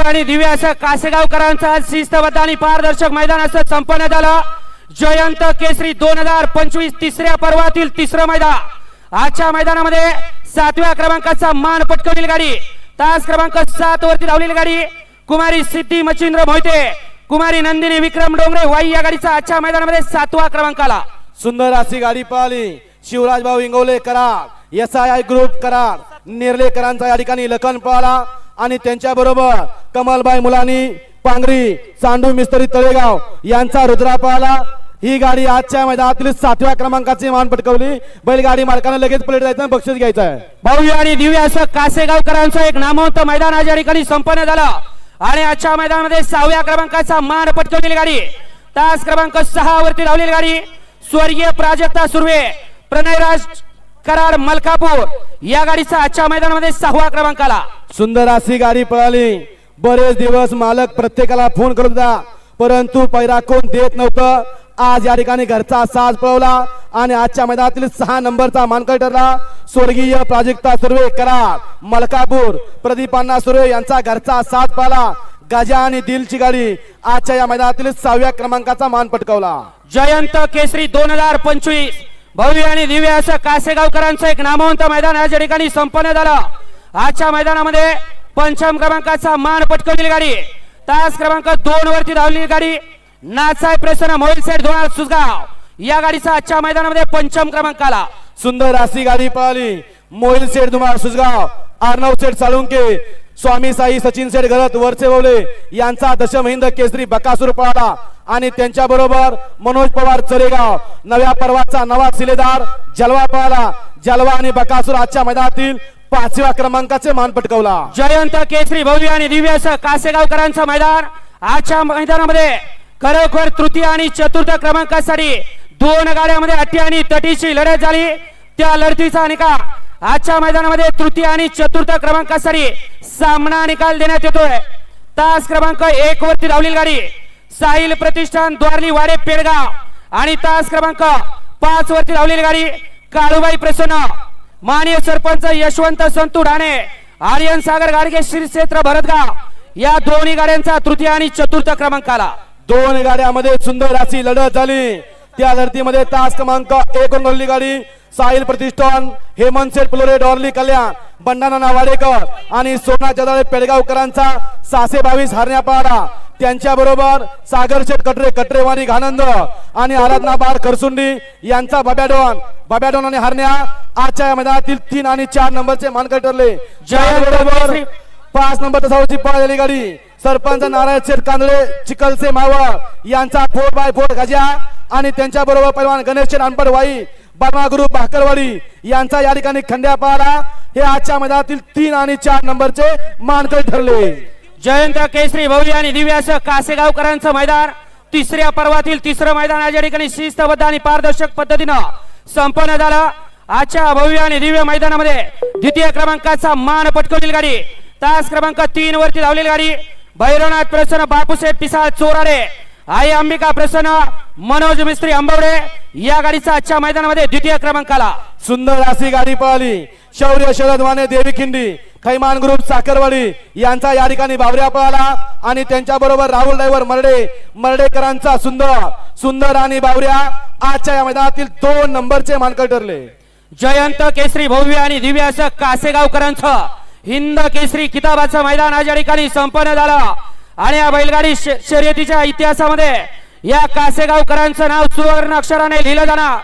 भव्य आणि दिव्य असं कासेगावकरांचं आज शिस्तबद्ध आणि पारदर्शक मैदान असं संपन्न झालं. जयंत केसरी दोन हजार पंचवीस तिसऱ्या पर्वातील तिसरं मैदान. आजच्या मैदानामध्ये सातव्या क्रमांकाचा मान पटकवलेली गाडी. तास क्रमांक सात वरती धावलेली गाडी. कुमारी सिद्धी मच्छिंद्र मोहिते कुमारी नंदिनी विक्रम डोंगरे वाई या गाडीचा आजच्या मैदानामध्ये सातवा क्रमांक आला. सुंदर अशी गाडी पाहिली. शिवराज भाऊ इंगवले करार एस आय आय ग्रुप करार निर्लेकरांचा या ठिकाणी लखन पाहला. आणि त्यांच्या बरोबर कमलबाई मुलानी पांगरी चांडू मिस्त्री तळेगाव यांचा रुद्रापाला. ही गाडी आजच्या मैदानातील सातव्या क्रमांकाची मान पटकवली. बैलगाडी मालकाने लगेच प्लेट जायचं बक्षीस घ्यायचं आहे. भव्य आणि दिव्य असं कासेगावकरांचं एक नामवंत मैदान आज या ठिकाणी संपन्न झालं. आणि आजच्या मैदानामध्ये सहाव्या क्रमांकाचा मान पटकवलेली गाडी. तास क्रमांक सहा वरती लावलेली गाडी. स्वर्गीय प्राजक्ता सुर्वे प्रणयराज कराड मलकापूर या गाडीचा आजच्या मैदानामध्ये सहावा क्रमांक आला. सुंदर अशी गाडी पळाली. बरेच दिवस मालक प्रत्येकाला फोन करत होता. परंतु पैरा कोण देत नव्हतं. आज या ठिकाणी घरचा साज पळवला आणि आजच्या मैदानातील सहा नंबरचा मानकर ठरला. स्वर्गीय प्राजक्ता सुर्वे करा. मलकापूर प्रदीपांना सुर्वे यांचा घरचा साज पळाला. गजा आणि दिलची गाडी आजच्या या मैदानातील सहाव्या क्रमांकाचा मान पटकावला. जयंत केसरी दोन हजार पंचवीस. भव्य आणि दिव्य असं कासेगावकरांचं एक नामवंत मैदान आज या ठिकाणी संपन्न झालं. आजच्या मैदानामध्ये पंचम क्रमांकाचा मान पटकवलेली गाडी. तास क्रमांक दोन वरती धावलेली गाडी. नाचाय प्रसन्न मोहिल सेठ धोणार सुसगाव या गाडीचा आजच्या मैदानामध्ये पंचम क्रमांक आला सुंदर अशी गाडी पळाली मोहिल सेठ धुमाळ सुसगाव अर्णव सेठ साळुंके स्वामी साई सचिन सेठ गरत वरचे बोले यांचा दशम हिंद केसरी बकासूर पळाला. आणि त्यांच्या बरोबर मनोज पवार चरेगाव. नव्या पर्वाचा नवा सिलेदार जलवा पळाला. जलवा आणि बकासूर आजच्या मैदानातील पाचव्या क्रमांकाचे मान पटकवला. जयंत केसरी भव्य आणि दिव्य असं कासेगावकरांचं मैदान आजच्या मैदानामध्ये खरोखर तृतीय आणि चतुर्थ क्रमांकासाठी दोन गाड्यामध्ये अट्टी आणि तटीची लढत झाली. त्या लढतीचा निकाल आजच्या मैदानामध्ये तृतीय आणि चतुर्थ क्रमांकासाठी सामना निकाल देण्यात येतोय. तास क्रमांक एक वरती धावलेली गाडी साहिल प्रतिष्ठान द्वारली वाडे पेडगाव आणि तास क्रमांक पाच वरती धावलेली गाडी काळूबाई प्रसन्न माननीय सरपंच यशवंत संतू ढाणे आर्यन सागर गाडगे श्री क्षेत्र भरतगाव या दोन्ही गाड्यांचा तृतीय आणि चतुर्थ क्रमांक आला दोन गाड्यामध्ये सुंदर अशी लढत झाली. त्या लढतीमध्ये तास क्रमांक एक गाडी साहिल प्रतिष्ठान हेमंत सेठ पुलोरे डॉर्ली कल्याण बंडाना वाडेकर आणि सोना जदाळे पेडगावकरांचा सासे बावीस हरण्या पाडा त्यांच्या बरोबर सागर शेठ कटरे कटरेवाणी घानंद आणि आराधना बार खरसुंडी यांचा बब्याडॉन. बब्याडॉन आणि हरण्या आजच्या या मैदानातील तीन आणि चार नंबरचे मानकर ठरले. जयंत बरोबर केसरी. पाच नंबर तसावरची पळालेली गाडी. सरपंच नारायण शेठ कांदळे चिकलसे मावळ यांचा फोर बाय फोर गजा आणि त्यांच्या बरोबर पैलवान गणेश अनपड वाई बर्मा ग्रुप भाकरवाडी यांचा या ठिकाणी खंड्या पाहला हे आजच्या मैदानातील तीन आणि चार नंबरचे मानकर ठरले. जयंत केसरी भव्य आणि दिव्य असं कासेगावकरांचं मैदान. तिसऱ्या पर्वातील तिसरं मैदान आज या ठिकाणी शिस्तबद्ध आणि पारदर्शक पद्धतीनं संपन्न झालं. आजच्या भव्य आणि दिव्य मैदानामध्ये द्वितीय क्रमांकाचा मान पटकवलेली गाडी. तास क्रमांक तीन वरती धावलेली गाडी. भैरवनाथ प्रसन्न बापूसाहेब पिसाळ चोराडे. आई अंबिका प्रसन्न मनोज मिस्त्री अंबवडे. या गाडीचा आजच्या मैदानामध्ये द्वितीय क्रमांक आला सुंदर अशी गाडी पळाली शौर्य शरद माने देवी खिंडी. खैमान ग्रुप साखरवाडी यांचा या ठिकाणी बावऱ्या पळाला आणि त्यांच्या बरोबर राहुल ड्रायव्हर मर्डे मर्डेकरांचा सुंदर सुंदर आणि बावऱ्या आजच्या या मैदानातील दोन नंबरचे मानकर ठरले. जयंत केसरी भव्य आणि दिव्य असं कासेगावकरांचं हिंद केसरी किताबाचं मैदान आज या ठिकाणी संपन्न झालं. आणि या बैलगाडी श- शर्यतीच्या इतिहासामध्ये या कासेगावकरांचं नाव सुवर्ण अक्षराने लिहिलं जाणार.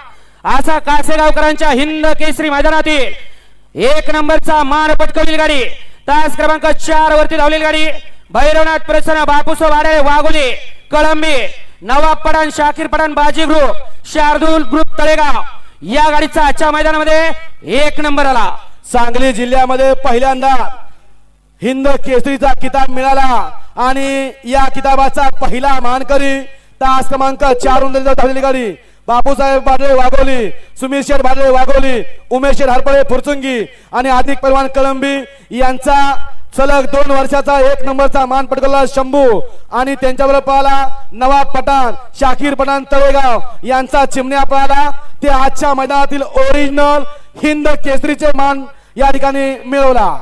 असा कासेगावकरांच्या हिंद केसरी मैदानातील एक नंबरचा मान पटकवलेली गाडी. तास क्रमांक चार वरती धावलेली गाडी. भैरवनाथ प्रसन्न बापूसो वाडे वाघोली कळंबी नवाब पठाण शाकीर पठाण बाजी ग्रुप शार्दूल ग्रुप तळेगाव. या गाडीचा आजच्या मैदानामध्ये एक नंबर आला. सांगली जिल्ह्यामध्ये पहिल्यांदा हिंद केसरीचा किताब मिळाला आणि या किताबाचा पहिला मानकरी तास क्रमांक चार धावलेली गाडी. बापूसाहेब बाडळे वाघोली सुमीर शेठ वाघोली उमेश शेठ हरपळे फुरचुंगी आणि आदिक परवान कळंबी यांचा सलग दोन वर्षाचा एक नंबरचा मान पटकवला शंभू. आणि त्यांच्याबरोबर पळाला नवाब पठाण शाकीर पठाण तळेगाव यांचा चिमण्या पळाला ते आजच्या मैदानातील ओरिजिनल हिंद केसरीचे मान या ठिकाणी मिळवला.